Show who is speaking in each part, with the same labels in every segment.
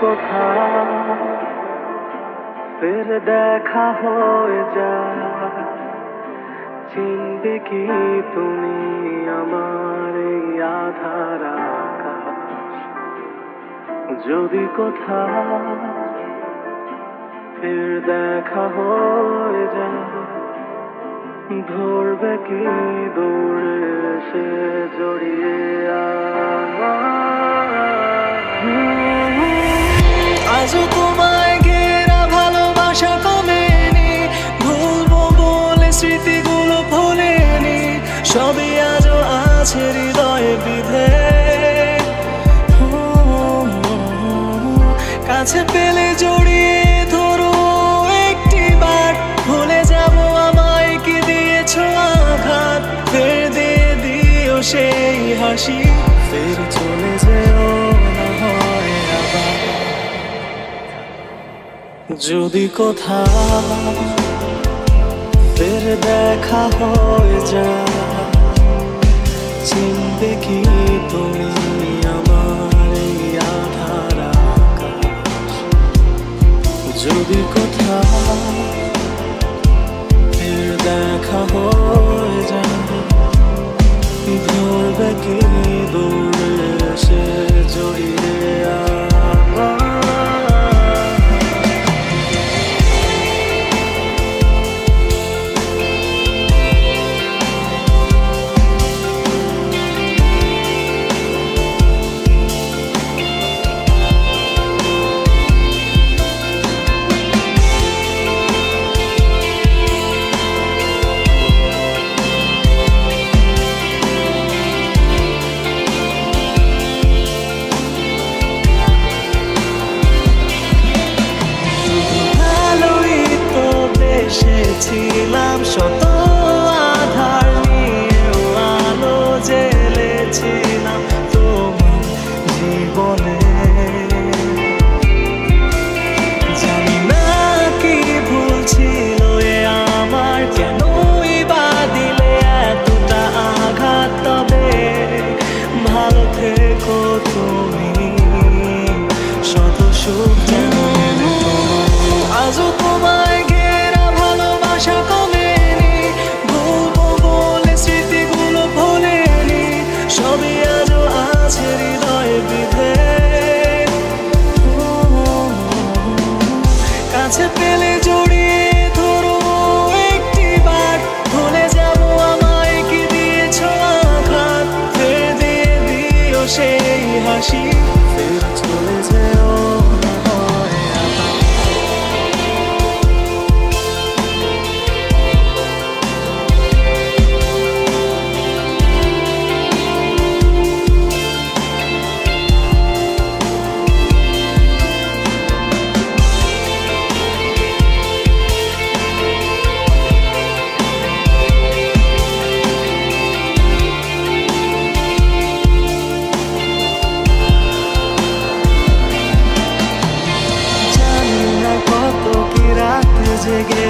Speaker 1: কোথা, ফের দেখা হয়ে যায়। চিনবে কি তুমি আমার এই আধার যদি কোথা ফের দেখা হয়ে যায়, ধরবে কি দৌড়ে সে জড়িয়ে? স্মৃতিগুলো ভোলেনি সবই আজও আছে হৃদয়ে বিধে। কাছে পেলে জড়িয়ে ধরো একটি ভুলে যাব আমায় দিয়েছ আঘাত। ফের দিয়ে দিও সেই হাসি, ফের চলে যেও না হয় আবার। যদি কোথা ফের দেখা হয়ে যায়। চিনবে কি তুমি আমার আধার আকাশ? যদি কাছে পেলে জড়িয়ে ধরো একটি বার। ভুলে যাব আমায় কি দিয়েছ আঘাত? ফের দিয়ে দিও সেই হাসি। চলে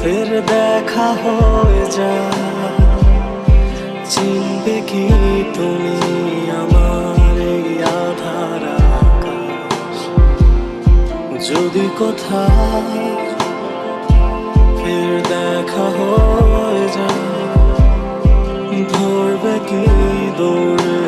Speaker 1: ফের দেখা হয়ে যায়। চিনবে কি তুমি আমার এই আধার যদি কোথাও ফের দেখা হয়ে যায়, ধরবে কি দৌড়ে